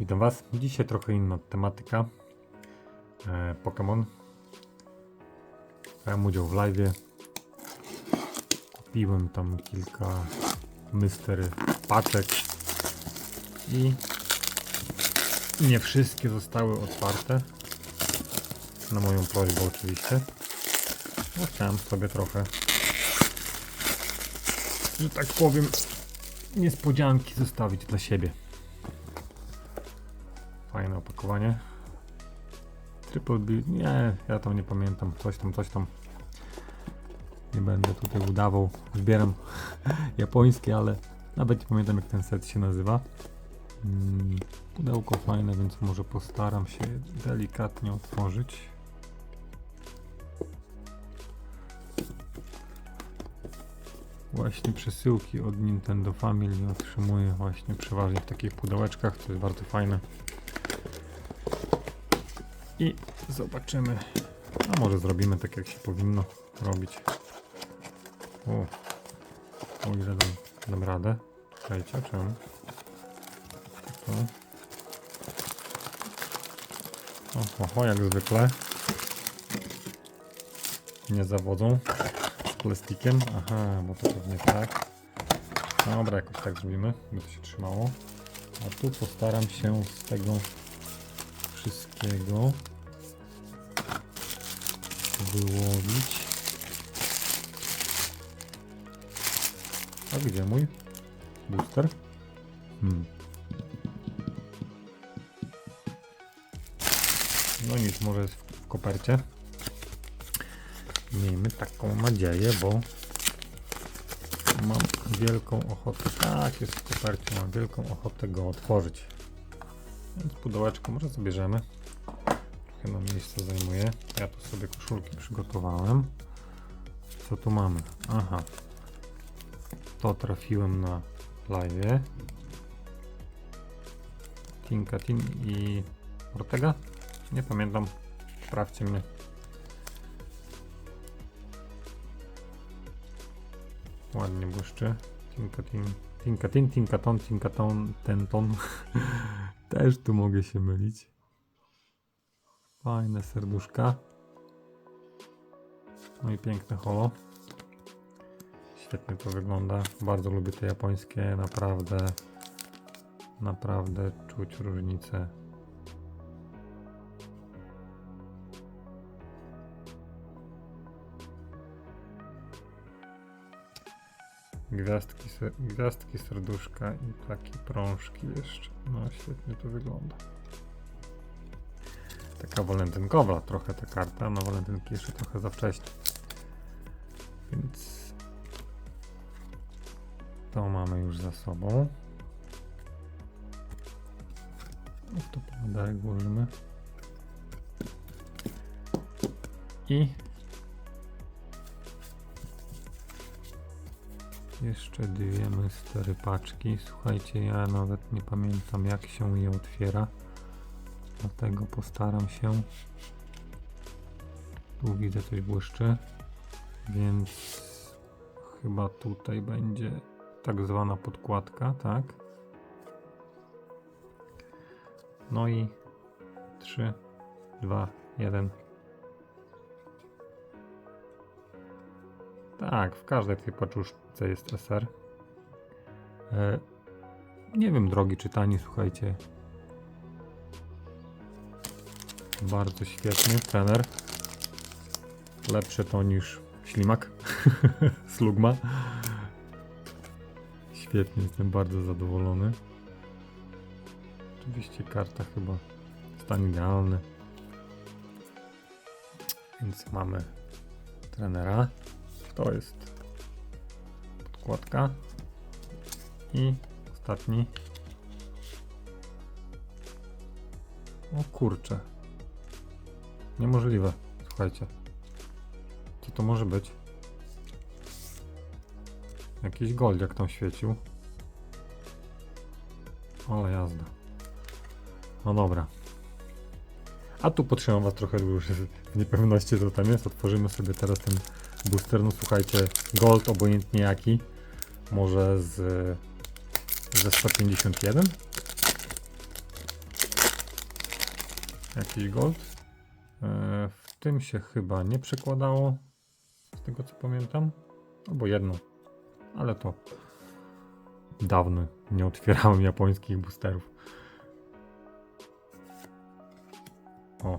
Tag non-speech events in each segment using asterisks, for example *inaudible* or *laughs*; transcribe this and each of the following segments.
Witam Was. Dzisiaj trochę inna tematyka. E, Pokémon. Brałem udział w live. Kupiłem tam kilka mystery paczek i nie wszystkie zostały otwarte. Na moją prośbę oczywiście. No, chciałem sobie trochę, że tak powiem, niespodzianki zostawić dla siebie. Fajne opakowanie. Triple B. Nie, ja tam nie pamiętam. Coś tam, coś tam. Nie będę tutaj udawał. Zbieram *laughs* japońskie, ale nawet nie pamiętam jak ten set się nazywa. Mm, Pudełko fajne, więc może postaram się delikatnie otworzyć. Właśnie przesyłki od Nintendo Family otrzymuję właśnie przeważnie w takich pudełeczkach, to jest bardzo fajne. I zobaczymy. A może zrobimy tak jak się powinno robić. O, o ile dam, dam radę. Czekajcie, czemu? To. O, oho, jak zwykle. Nie zawodzą z plastikiem. Aha, bo to pewnie tak. Dobra, jakoś tak zrobimy, by to się trzymało. A tu postaram się z tego wszystkiego wyłowić. A gdzie mój booster? Hmm. No nic, może jest w kopercie. Miejmy taką nadzieję, bo mam wielką ochotę. Tak, jest w kopercie, mam wielką ochotę go otworzyć. Więc pudełeczko może zabierzemy. Trochę nam miejsce zajmuje. Ja tu sobie koszulki przygotowałem. Co tu mamy? Aha. To trafiłem na live. Tinka Tin i Ortega? Nie pamiętam. Sprawdźcie mnie. Ładnie błyszczy. Tinka Tin. Tinka Tin, Tinka Ton, Tinka Ton, ten ton. *laughs* Też tu mogę się mylić. Fajne serduszka. No i piękne holo. Świetnie to wygląda. Bardzo lubię te japońskie. Naprawdę, naprawdę czuć różnicę. Gwiazdki, gwiazdki, serduszka i takie prążki jeszcze. No świetnie to wygląda. Taka walentynkowa trochę ta karta. Na walentynki jeszcze trochę za wcześnie. Więc to mamy już za sobą. No to pomadarek włożymy. I jeszcze dwie mystery paczki. Słuchajcie, ja nawet nie pamiętam jak się je otwiera. Dlatego postaram się. Tu widzę coś błyszczy. Więc chyba tutaj będzie tak zwana podkładka, tak? No i 3, 2, 1. Tak, w każdej tej paczuszce jest SR. E, nie wiem, drogi czy tani, słuchajcie. Bardzo świetny trener. Lepszy to niż ślimak. *laughs* Slugma. Świetnie, jestem bardzo zadowolony. Oczywiście karta chyba stan idealny. Więc mamy trenera. To jest podkładka. I ostatni. O kurczę. Niemożliwe. Słuchajcie. Co to może być? Jakiś goldziak tam świecił. Ale jazda. No dobra. A tu potrzymam was trochę już *laughs* w niepewności co tam jest. Otworzymy sobie teraz ten booster. No słuchajcie, gold obojętnie jaki. Może z ze 151? Jakiś gold. E, w tym się chyba nie przekładało. Z tego co pamiętam. Albo jedno. Ale to dawno nie otwierałem japońskich boosterów. O.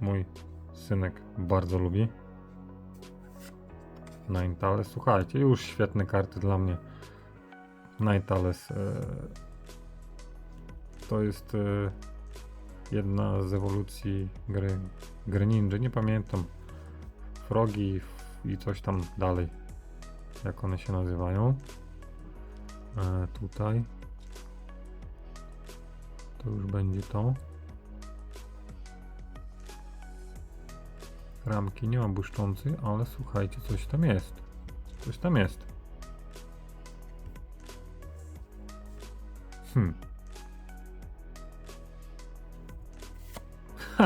Mój synek bardzo lubi. Ninetales. Słuchajcie, już świetne karty dla mnie. Ninetales e, to jest e, jedna z ewolucji gry, gry Ninja. Nie pamiętam. Frogi i coś tam dalej. Jak one się nazywają. E, tutaj. To już będzie to. Ramki nie ma błyszczącej, ale słuchajcie, coś tam jest. Coś tam jest. Hmm.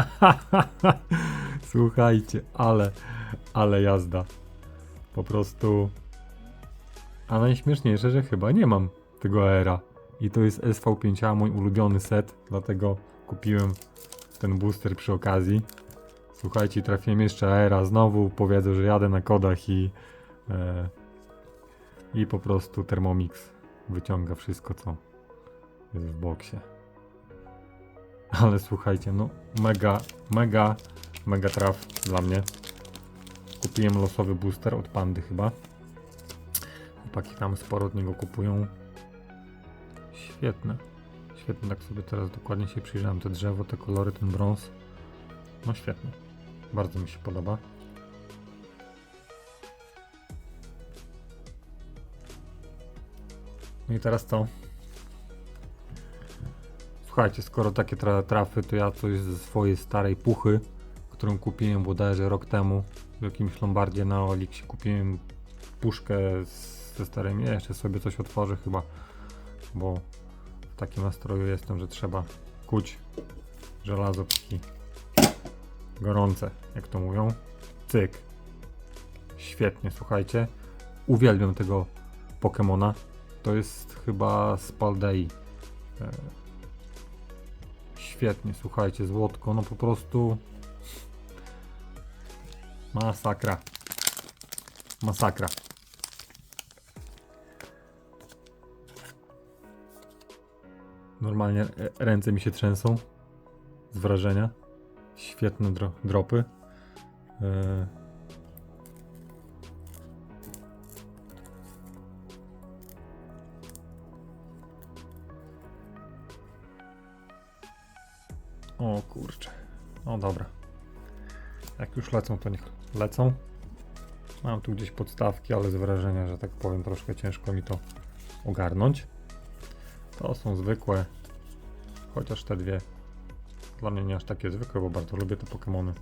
*laughs* Słuchajcie, ale, ale jazda. Po prostu. A najśmieszniejsze, że chyba nie mam tego era. I to jest SV5A, mój ulubiony set, dlatego kupiłem ten booster przy okazji. Słuchajcie, trafiłem jeszcze era, znowu powiedzą, że jadę na kodach i e, i po prostu Thermomix wyciąga wszystko, co jest w boksie. Ale słuchajcie, no mega, mega, mega traf dla mnie. Kupiłem losowy booster od Pandy chyba. Chłopaki tam sporo od niego kupują. Świetne. Świetne, tak sobie teraz dokładnie się przyjrzałem. Te drzewo, te kolory, ten brąz. No świetnie. Bardzo mi się podoba. No i teraz co? Słuchajcie, skoro takie tra trafy, to ja coś ze swojej starej puchy, którą kupiłem bodajże rok temu w jakimś lombardzie na Oliksie kupiłem puszkę z- ze starymi. Ja jeszcze sobie coś otworzę chyba, bo w takim nastroju jestem, że trzeba kuć żelazo póki gorące, jak to mówią. Cyk. Świetnie, słuchajcie. Uwielbiam tego Pokemona. To jest chyba Spaldei. E, Świetnie, słuchajcie, złotko, no po prostu masakra. Masakra. Normalnie e, ręce mi się trzęsą z wrażenia. Świetne dro dropy. E, O kurczę. No dobra. Jak już lecą, to niech lecą. Mam tu gdzieś podstawki, ale z wrażenia, że tak powiem, troszkę ciężko mi to ogarnąć. To są zwykłe, chociaż te dwie dla mnie nie aż takie zwykłe, bo bardzo lubię te Pokémony.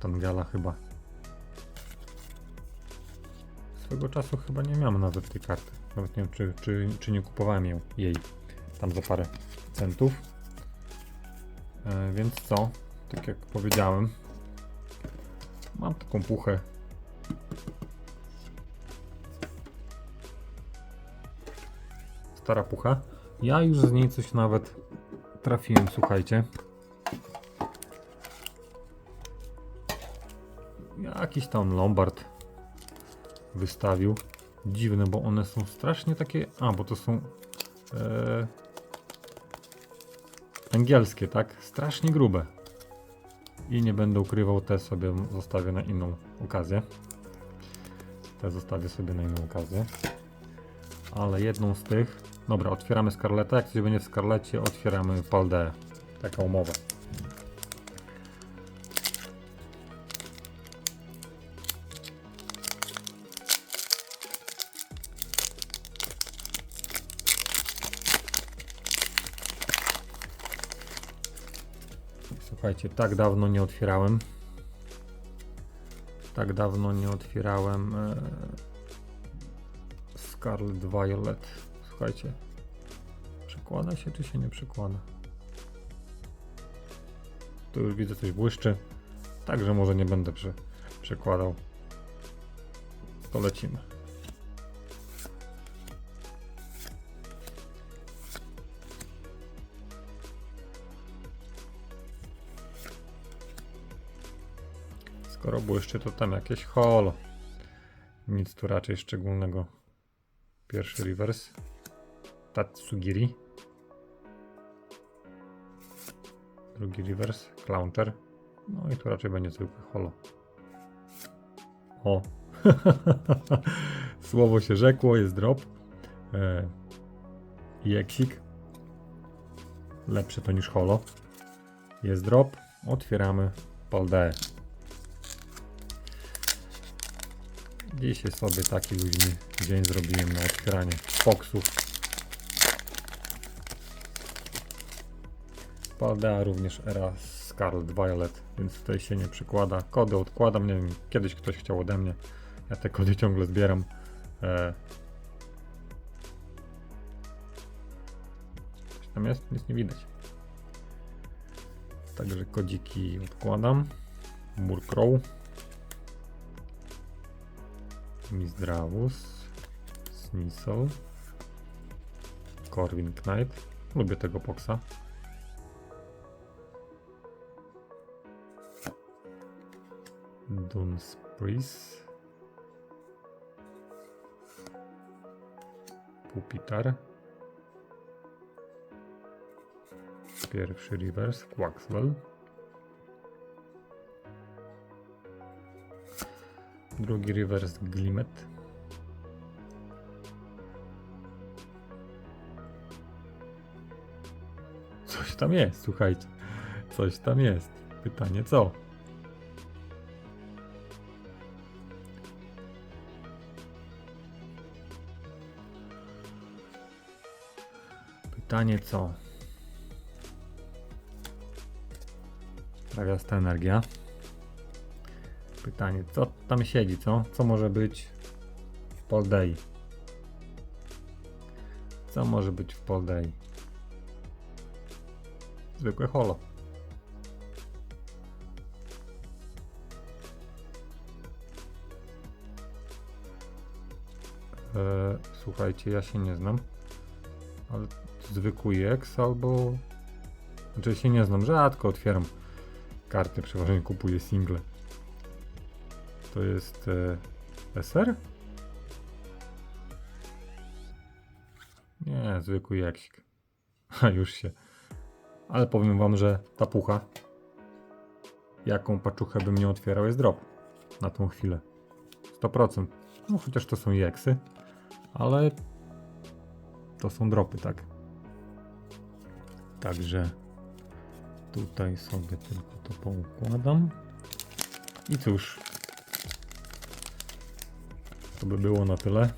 Tangela chyba. Swego czasu chyba nie miałem nawet tej karty. Nawet nie wiem, czy, czy, czy nie kupowałem ją, jej tam za parę centów. E, więc co? Tak jak powiedziałem, mam taką puchę. Stara pucha. Ja już z niej coś nawet trafiłem, słuchajcie. Jakiś tam Lombard wystawił. Dziwne, bo one są strasznie takie. A, bo to są. E, angielskie, tak? Strasznie grube. I nie będę ukrywał, te sobie zostawię na inną okazję. Te zostawię sobie na inną okazję. Ale jedną z tych. Dobra, otwieramy Scarletta. Jak coś będzie w Scarlecie, otwieramy Paldeę. Taka umowa. Słuchajcie, tak dawno nie otwierałem. Tak dawno nie otwierałem e, Scarlet Violet. Słuchajcie, przekłada się czy się nie przekłada? Tu już widzę coś błyszczy. Także może nie będę prze, przekładał. To lecimy. Skoro błyszczy, to tam jakieś holo. Nic tu raczej szczególnego. Pierwszy reverse. Tatsugiri. Drugi reverse. Clouncher. No i tu raczej będzie zwykły holo. O! *laughs* Słowo się rzekło, jest drop. E, I. Lepsze to niż holo. Jest drop. Otwieramy Paldeę. Dzisiaj sobie taki luźny dzień zrobiłem na otwieranie boksów. Paldea również era Scarlet Violet, więc tutaj się nie przykłada. Kody odkładam, nie wiem, kiedyś ktoś chciał ode mnie. Ja te kody ciągle zbieram. E... Coś tam jest? Nic nie widać. Także kodziki odkładam. Murkrow. Mizdraus. Sneasel. Corvin Knight. Lubię tego poksa. Dunsprees. Pupitar. Pierwszy reverse, Quaxwell. Drugi reverse, Glimet. Coś tam jest, słuchajcie. Coś tam jest. Pytanie co? Pytanie co? Trawiasta energia. Pytanie, co tam siedzi, co? Co może być w Poldei? Co może być w Poldei? Zwykłe holo. Eee, słuchajcie, ja się nie znam. Ale zwykły X albo... Znaczy się nie znam, rzadko otwieram karty, przeważnie kupuję single. To jest e, SR? Nie, zwykły jaksik. *laughs* A już się. Ale powiem wam, że ta pucha, jaką paczuchę bym nie otwierał, jest drop. Na tą chwilę. 100%. No chociaż to są jeksy, ale to są dropy, tak. Także tutaj sobie tylko to poukładam. I cóż, to by było na tyle.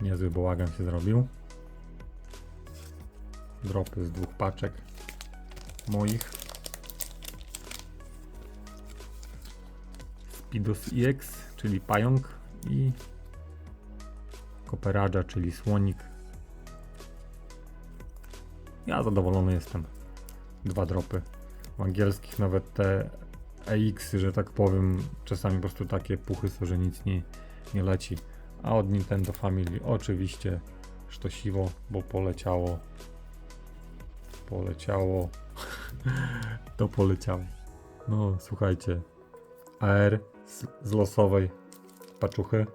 Niezły bałagan się zrobił. Dropy z dwóch paczek moich. Spidos EX, czyli pająk i Koperadża, czyli słonik. Ja zadowolony jestem. Dwa dropy. W angielskich nawet te EX, że tak powiem, czasami po prostu takie puchy są, że nic nie, nie leci. A od Nintendo Family oczywiście sztosiwo, bo poleciało. Poleciało. *laughs* to poleciało. No słuchajcie. AR z, z losowej paczuchy.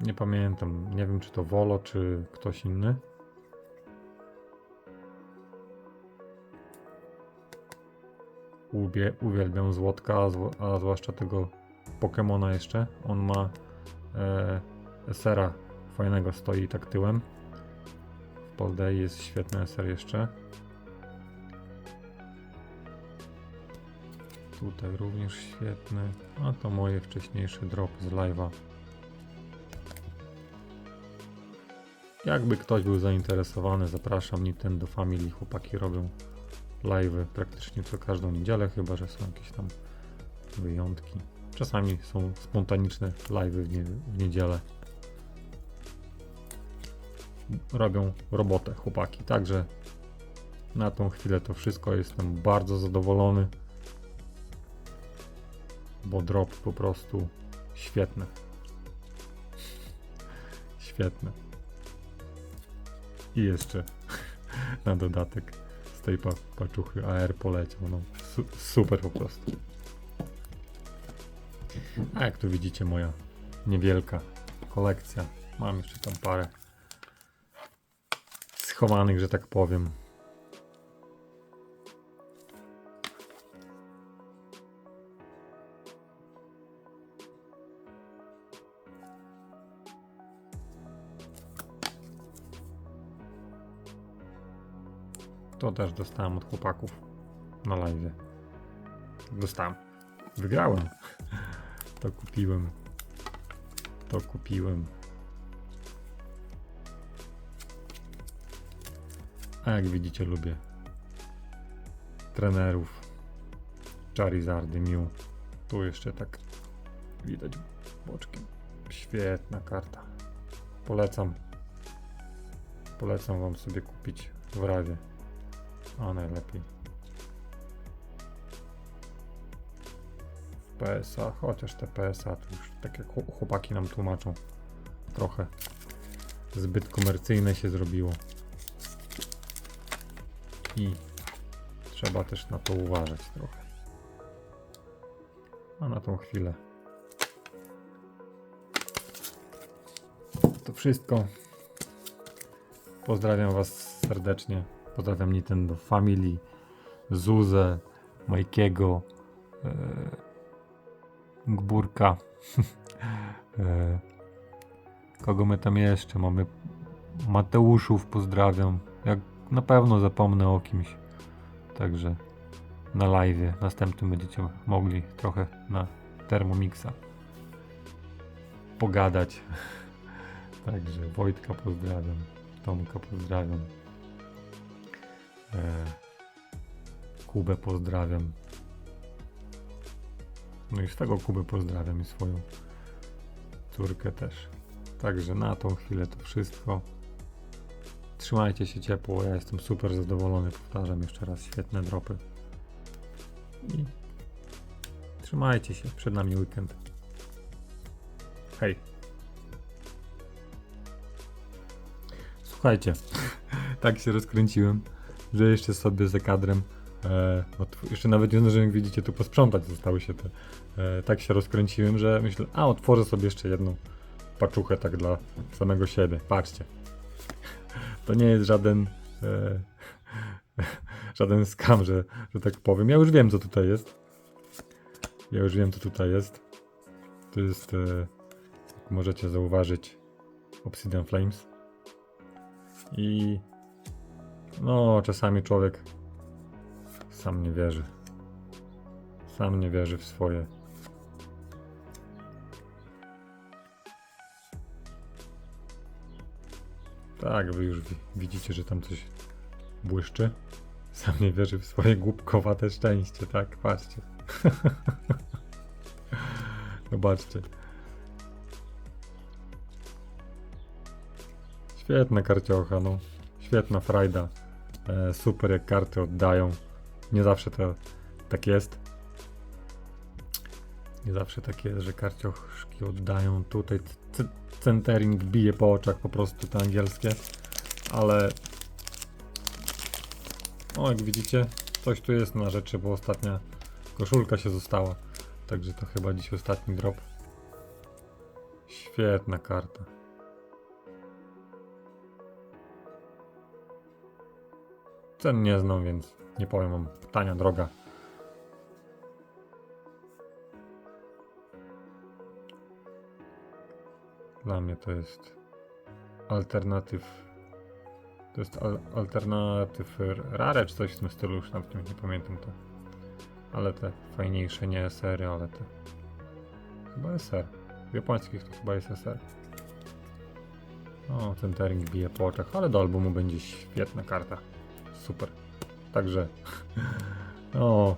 Nie pamiętam, nie wiem czy to Volo, czy ktoś inny. Ubie, uwielbiam złotka, a, zwłaszcza tego Pokemona jeszcze. On ma e, SR-a fajnego, stoi tak tyłem. W Poldei jest świetny SR jeszcze. Tutaj również świetny. A to moje wcześniejsze dropy z live'a. Jakby ktoś był zainteresowany, zapraszam Nintendo Family. Chłopaki robią live'y praktycznie co każdą niedzielę, chyba że są jakieś tam wyjątki. Czasami są spontaniczne live'y w, nie, w niedzielę. Robią robotę chłopaki, także na tą chwilę to wszystko. Jestem bardzo zadowolony, bo drop po prostu świetne. Świetne. I jeszcze *laughs* na dodatek tej pa paczuchy AR poleciał. No, su super po prostu. A jak tu widzicie, moja niewielka kolekcja. Mam jeszcze tam parę schowanych, że tak powiem. To też dostałem od chłopaków na live. Dostałem. Wygrałem. *laughs* To kupiłem. To kupiłem. A jak widzicie, lubię trenerów. Charizardy, Mew. Tu jeszcze tak widać boczkiem. Świetna karta. Polecam. Polecam wam sobie kupić w razie. A najlepiej. W PSA, chociaż te PSA to już tak chł- chłopaki nam tłumaczą. Trochę zbyt komercyjne się zrobiło. I trzeba też na to uważać trochę. A na tą chwilę. To wszystko. Pozdrawiam Was serdecznie. Pozdrawiam Nintendo Family, Zuzę, Majkiego, e, Gburka. *laughs* e, kogo my tam jeszcze mamy? Mateuszów pozdrawiam. Jak na pewno zapomnę o kimś. Także na live następnym będziecie mogli trochę na Thermomixa pogadać. *laughs* Także Wojtka pozdrawiam, Tomka pozdrawiam. E, Kubę pozdrawiam. No i z tego Kubę pozdrawiam i swoją córkę też. Także na tą chwilę to wszystko. Trzymajcie się ciepło, ja jestem super zadowolony, powtarzam jeszcze raz, świetne dropy. I trzymajcie się, przed nami weekend. Hej. Słuchajcie, *laughs* tak się rozkręciłem, jeszcze sobie za kadrem, e, jeszcze nawet nie zdążyłem, jak widzicie, tu posprzątać zostały się te, e, tak się rozkręciłem, że myślę, a otworzę sobie jeszcze jedną paczuchę tak dla samego siebie, patrzcie. To nie jest żaden e, *laughs* żaden skam, że, że tak powiem. Ja już wiem, co tutaj jest. Ja już wiem, co tutaj jest. To jest, e, jak możecie zauważyć, Obsidian Flames. I no, czasami człowiek sam nie wierzy. Sam nie wierzy w swoje. Tak, wy już wi- widzicie, że tam coś błyszczy. Sam nie wierzy w swoje głupkowate szczęście, tak? Patrzcie. *laughs* Zobaczcie. Świetna karciocha, no. Świetna frajda. E, super jak karty oddają. Nie zawsze to tak jest. Nie zawsze tak jest, że karcioszki oddają. Tutaj centering bije po oczach po prostu te angielskie. Ale o, jak widzicie, coś tu jest na rzeczy, bo ostatnia koszulka się została. Także to chyba dziś ostatni drop. Świetna karta. Cen nie znam, więc nie powiem wam. Tania droga. Dla mnie to jest alternatyw. To jest al alternatyw rare czy coś w tym stylu, już nawet nie, pamiętam to. Ale te fajniejsze, nie SR, ale te. Chyba SR. W japońskich to chyba jest SR. O, ten tering bije po oczach, ale do albumu będzie świetna karta. Super. Także. *laughs* O.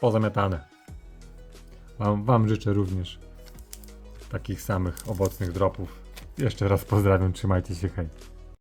Pozamiatane. Wam, wam życzę również takich samych owocnych dropów. Jeszcze raz pozdrawiam, trzymajcie się, hej.